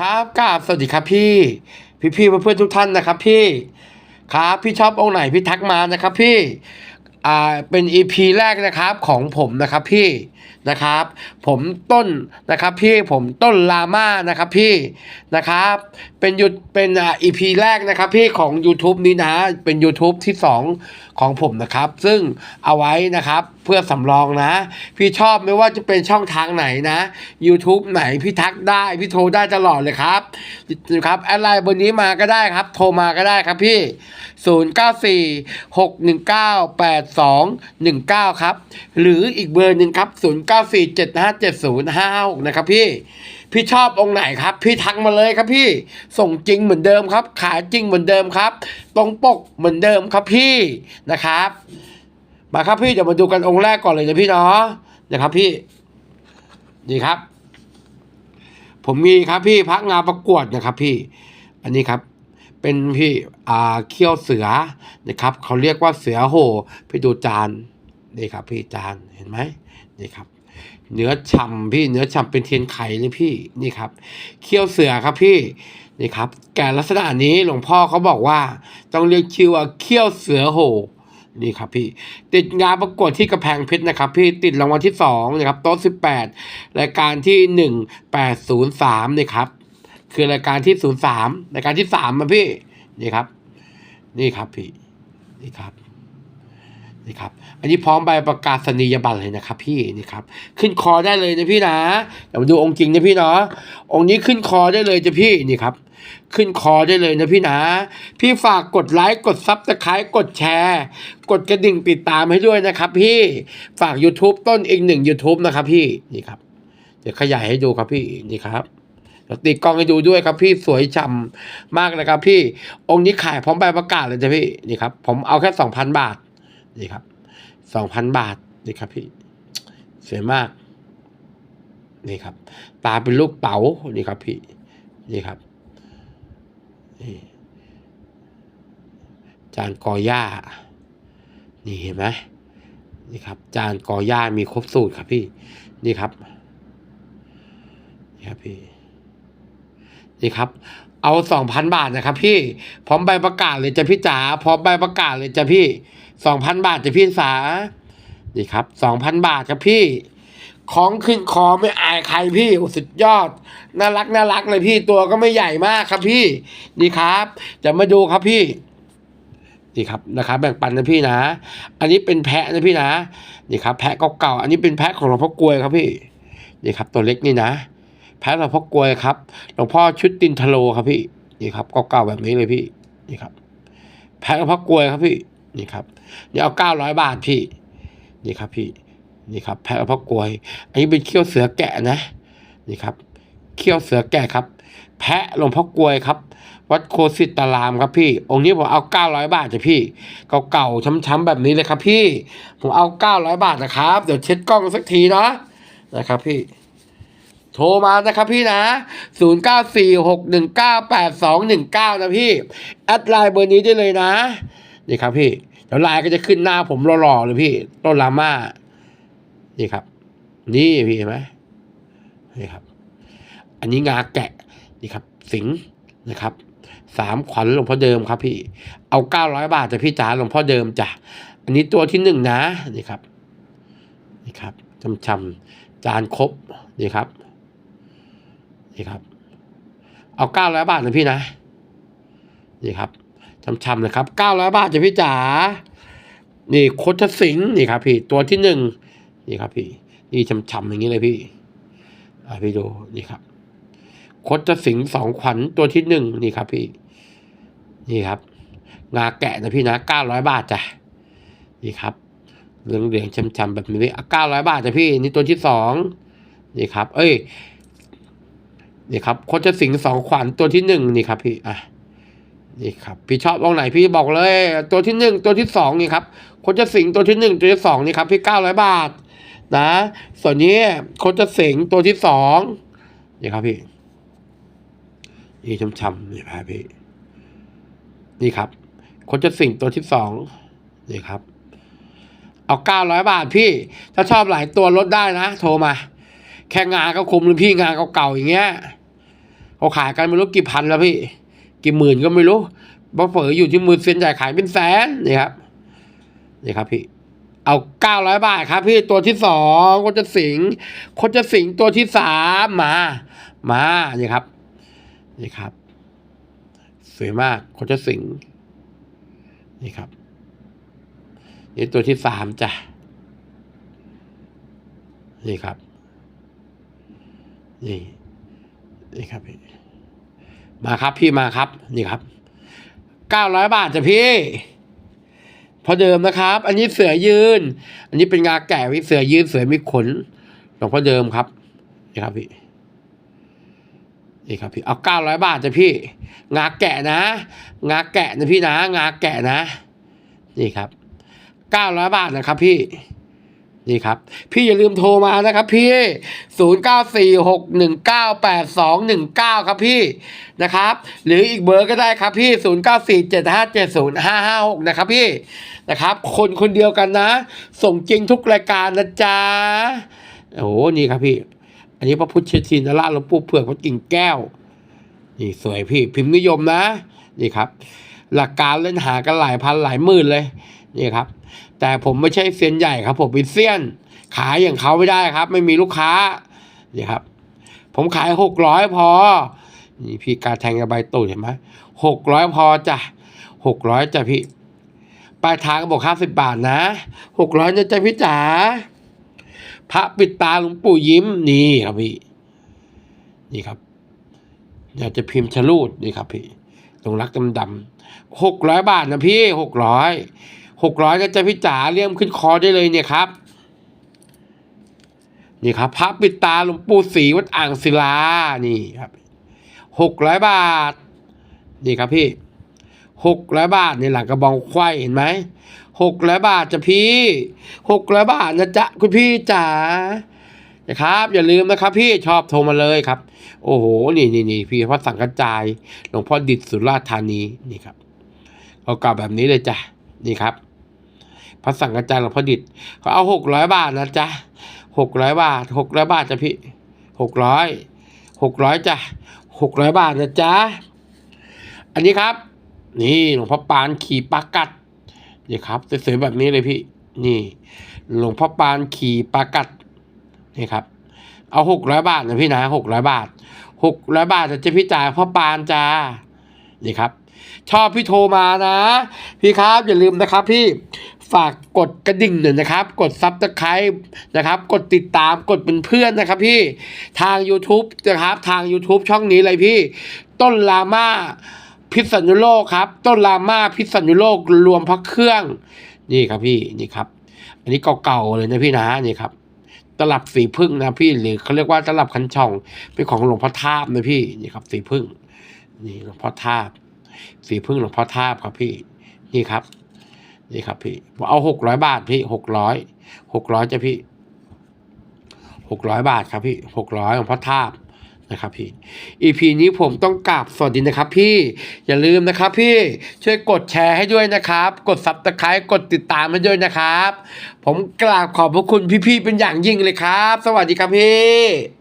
ครับกราบสวัสดีครับพี่ พี่พี่เพื่อนๆทุกท่านนะครับพี่ครับพี่ชอบองค์ไหนพี่ทักมานะครับพี่อ่าเป็นอีพีแรกนะครับของผมนะครับพี่นะครับ ผมต้นนะครับพี่ผมต้นลาม่านะครับพี่นะครับ เป็นยุดเป็นอ่าอีพีแรกนะครับพี่ของ YouTube นี้นะเป็น YouTube ที่ 2 ของผมนะครับ ซึ่งเอาไว้นะครับเพื่อสำรองนะ พี่ชอบไม่ว่าจะเป็นช่องทางไหนนะ YouTube ไหนพี่ทักได้ พี่โทรได้ตลอดเลยครับนะครับแอดไลน์บนนี้มาก็ได้ครับ โทรมาก็ได้ครับพี่ 0 9 4 6 1 9 8 2 1 9 ครับ หรืออีกเบอร์หนึ่งครับ 0 9 4 7 5 7 0 5 6 นะครับพี่พี่ชอบองค์ไหนครับ พี่ทักมาเลยครับพี่ส่งจริงเหมือนเดิมครับ ขายจริงเหมือนเดิมครับ ตรงปกเหมือนเดิมครับพี่นะครับ มาครับพี่เดี๋ยวมาดูกันองค์แรกก่อนเลยนะพี่เนาะนะครับพี่นี่ครับ ผมมีครับพี่พระงานประกวดนะครับพี่ อันนี้ครับ เป็นพี่อ่าเขี้ยวเสือนะครับเขาเรียกว่าเสือโหพี่ดูจานนี่ครับ พี่จานเห็นไหมนี่ครับ เนื้อฉ่ำพี่เนื้อฉ่ำเป็นเทียนไข่เลยพี่นี่ครับเขี้ยวเสือครับพี่นี่ครับแก่ลักษณะนี้หลวงพ่อเขาบอกว่า ต้องเรียกชื่อว่าเขี้ยวเสือโห นี่ครับพี่ติดงานประกวดที่กระแพงเพชรนะครับ พี่ติดรางวัลที่สองนะครับโต๊ะสิบแปดรายการที่หนึ่งแปดศูนย์สามนี่ครับคือรายการที่ศูนย์สามรายการที่สามมาพี่นี่ครับ นี่ครับพี่นี่ครับ นี่ครับ อันนี้พร้อมใบประกาศนียบัตรเลยนะครับ พี่นี่ครับ ขึ้นคอได้เลยนะพี่นะเดี๋ยวมาดูองค์จริงนะพี่เนาะองค์นี้ขึ้นคอได้เลยจ้ะพี่นี่ครับ ขึ้นคอได้เลยนะพี่นะ พี่ฝากกดไลค์กดซับสไครต์กดแชร์ กดกระดิ่งติดตามให้ด้วยนะครับ พี่ฝาก YouTube ต้นอีกหนึ่ง YouTube นะครับ พี่นี่ครับ เดี๋ยวขยายให้ดูครับพี่นี่ครับติดกล้องให้ดูด้วยครับพี่สวยฉ่ำมากเลยครับพี่ องค์นี้ขายพร้อมใบประกาศเลยจ้ะพี่นี่ครับ ผมเอาแค่สองพันบาท นี่ครับสองพันบาทนี่ครับพี่สวยมากนี่ครับตาเป็นลูกเต๋านี่ครับพี่นี่ครับนี่จานกอหญ้า นี่เห็นไหมนี่ครับ จานกอหญ้ามีครบสูตรครับพี่ นี่ครับนี่ครับพี่ นี่ครับ เอาสองพันบาทนะครับ พี่พร้อมใบประกาศเลยจ้ะพี่จ๋าพร้อมใบประกาศเลยจ้ะพี่สองพันบาทจ้ะพี่สานี่ครับสองพันบาทครับพี่ ของขึ้นคอไม่อายใครพี่สุดยอด น่ารักน่ารักเลยพี่ตัวก็ไม่ใหญ่มากครับพี่ นี่ครับจะมาดูครับพี่นี่ครับนะครับแบ่งปันนะพี่นะ อันนี้เป็นแพะนะพี่นะนี่ครับ แพะเก่าๆอันนี้เป็นแพะของหลวงพ่อกลวยครับพี่นี่ครับ ตัวเล็กนี่นะ แพะหลวงพ่อกลวยครับหลวงพ่อชุดตินทโลครับพี่นี่ครับเก่าๆแบบนี้เลยพี่นี่ครับแพะหลวงพ่อกลวยครับพี่นี่ครับนี่เอาเก้าร้อยบาทพี่นี่ครับพี่นี่ครับแพะหลวงพ่อกลวย อันนี้เป็นเขี้ยวเสือแกะนะนี่ครับเขี้ยวเสือแกะครับ แพะหลวงพ่อกลวยครับ วัดโคสิตารามครับพี่ องค์นี้ผมเอาเก้าร้อยบาทจ้ะพี่ เก่าๆช้ำๆแบบนี้เลยครับพี่ ผมเอาเก้าร้อยบาทนะครับ เดี๋ยวเช็ดกล้องสักทีนะนะครับพี่ ทรมานะครับพี่นะ 0 9 4 6 1 9 8 2 1 9 นะพี่ แอดไลน์เบอร์นี้ได้เลยนะ นี่ครับพี่เดี๋ยวไลน์ก็จะขึ้นหน้าผมหล่อๆเลยพี่ ต้นลาม่า นี่ครับ นี่พี่เห็นไหมนี่ครับ อันนี้งาแกะ นี่ครับ สิงห์นะครับสามขวัญหลวงพ่อเดิมครับพี่ เอาเก้าร้อยบาทจ้ะพี่จ๋าหลวงพ่อเดิมจ้ะ อันนี้ตัวที่หนึ่งนะ นี่ครับ นี่ครับชำๆจานครบ นี่ครับ นี่ครับ เอาเก้าร้อยบาทนะพี่นะ นี่ครับช้ำๆนะครับเก้าร้อยบาทจะพี่จ๋า นี่โคตรสิงห์นี่ครับพี่ ตัวที่หนึ่งนี่ครับพี่ นี่ช้ำๆอย่างนี้เลยพี่อ่าพี่ดูนี่ครับโคตรสิงห์สองขวัญตัวที่หนึ่งนี่ครับพี่ นี่ครับ งาแกะนะพี่นะเก้าร้อยบาทจ้ะ นี่ครับเหลืองเหลืองๆช้ำๆแบบนี้เก้าร้อยบาทจ้ะพี่ นี่ตัวที่สองนี่ครับ เอ้ย นี่ครับโคตรสิงสองขวัญตัวที่หนึ่งนี่ครับพี่อะนี่ครับพี่ชอบองไหนพี่บอกเลย ตัวที่หนึ่งตัวที่สองนี่ครับโคตรสิงตัวที่หนึ่งตัวที่สองนี่ครับพี่เก้าร้อยบาท นะ ส่วนนี้โคตรสิงตัวที่สองนี่ครับพี่นี่ช้ำๆนี่พาพี่ นี่ครับโคตรสิงตัวที่สองนี่ครับเอาเก้าร้อยบาทพี่ ถ้าชอบหลายตัวลดได้นะ โทรมา แค่งานก็คุมหรือพี่งานเก่าๆอย่างเงี้ย เขาขายกันไม่รู้กี่พันแล้วพี่ กี่หมื่นก็ไม่รู้บอเฝออยู่ที่มือเซียนใหญ่ขายเป็นแสนนี่ครับนี่ครับพี่ เอาเก้าร้อยบาทครับ พี่ตัวที่สองคนจะสิงคนจะสิงตัวที่สามมา มานี่ครับนี่ครับ สวยมากคนจะสิงนี่ครับนี่ตัวที่สามจ้ะนี่ครับ นี่ นี่ครับพี่มาครับพี่มาครับนี่ครับเก้าร้อยบาทจ้ะพี่พอเดิมนะครับ อันนี้เสือยืน อันนี้เป็นงาแก่พี่เสือยืนเสือมีขนหลวงพ่อเดิมครับนี่ครับพี่นี่ครับพี่เอาเก้าร้อยบาทจ้ะพี่ งาแกะนะ งาแกะนะพี่นะ งาแกะนะ นี่ครับเก้าร้อยบาทนะครับพี่ นี่ครับ พี่อย่าลืมโทรมานะครับพี่ศูนย์เก้าสี่หกหนึ่งเก้าแปดสองหนึ่งเก้าครับพี่นะครับ หรืออีกเบอร์ก็ได้ครับพี่ศูนย์เก้าสี่เจ็ดห้าเจ็ดศูนย์ห้าห้าหกนะครับพี่นะครับ คนคนเดียวกันนะ ส่งจริงทุกรายการนะจ๊ะโอ้โหนี่ครับพี่ อันนี้พระพุทธชินราชหลวงปู่เผือกวัดกิ่งแก้ว นี่สวยพี่พิมพ์นิยมนะ นี่ครับ หลักการเล่นหากันหลายพันหลายหมื่นเลย นี่ครับ แต่ผมไม่ใช่เซียนใหญ่ครับ ผมเป็นเซียน ขายอย่างเขาไม่ได้ครับ ไม่มีลูกค้านี่ครับ ผมขายหกร้อยพอ นี่พี่การแทงกระใบตูดเห็นไหมหกร้อยพอจ้ะหกร้อยจ้ะพี่ปลายทางก็บอกห้าสิบบาทนะหกร้อยนะจ๊ะพี่จ๋าพระปิดตาหลวงปู่ยิ้มนี่ครับพี่ นี่ครับอยากจะพิมพ์ชะลูดนี่ครับพี่ตรงรักดำดำๆหกร้อยบาทนะพี่หกร้อย หกร้อยก็จะพี่จ๋าเลี่ยมขึ้นคอได้เลยเนี่ยครับ นี่ครับพระปิดตาหลวงปู่ศรีวัดอ่างศิลา นี่ครับหกร้อยบาท นี่ครับพี่หกร้อยบาทในหลังกระบองควายเห็นไหมหกร้อยบาทจ้ะพี่หกร้อยบาทนะจ๊ะคุณพี่จ๋านะครับอย่าลืมนะครับพี่ชอบโทรมาเลยครับ โอ้โหนี่นี่นี่พี่พระสังกระจายหลวงพ่อดิษสุราธานีนี่ครับเอากลับแบบนี้เลยจ้ะนี่ครับ พระสังกระจายหลวงพ่อดิษฐ์เขาเอาหกร้อยบาทนะจ๊ะหกร้อยบาทหกร้อยบาทจ้ะพี่หกร้อยหกร้อยจ้ะหกร้อยบาทนะจ๊ะอันนี้ครับ นี่หลวงพ่อปานขี่ปากัดนี่ครับสวยๆแบบนี้เลยพี่ นี่ หลวงพ่อปานขี่ปากัดนี่ครับ เอาหกร้อยบาทนะพี่นะหกร้อยบาทหกร้อยบาทจะพี่จ่ายพ่อปานจ้านี่ครับ ชอบพี่โทรมานะ พี่ครับอย่าลืมนะครับพี่ ฝากกดกระดิ่งหน่อยนะครับ กดซับสไครต์นะครับ กดติดตามกดเป็นเพื่อนนะครับพี่ทาง YouTube นะครับ ทาง YouTube ช่องนี้เลยพี่ ต้นลาม่าพิษณุโลกครับ ต้นลาม่าพิษณุโลกรวมพระเครื่อง นี่ครับพี่นี่ครับ อันนี้เก่าๆเลยนะพี่นะนี่ครับ ตลับสีพึ่งนะพี่หรือเขาเรียกว่าตลับคันช่องเป็นของหลวงพ่อทาบนะพี่นี่ครับ สีพึ่งนี่หลวงพ่อทาบสีพึ่งหลวงพ่อทาบครับพี่นี่ครับ นี่ครับพี่ผมเอาหกร้อยบาทพี่หกร้อยหกร้อยจะพี่หกร้อยบาทครับพี่หกร้อยของพ่อทาบนะครับพี่ EP นี้ผมต้องกราบสวัสดีนะครับพี่อย่าลืมนะครับพี่ช่วยกดแชร์ให้ด้วยนะครับ กดซับสไครต์กดติดตามให้ด้วยนะครับ ผมกราบขอบพระคุณพี่ๆเป็นอย่างยิ่งเลยครับ สวัสดีครับพี่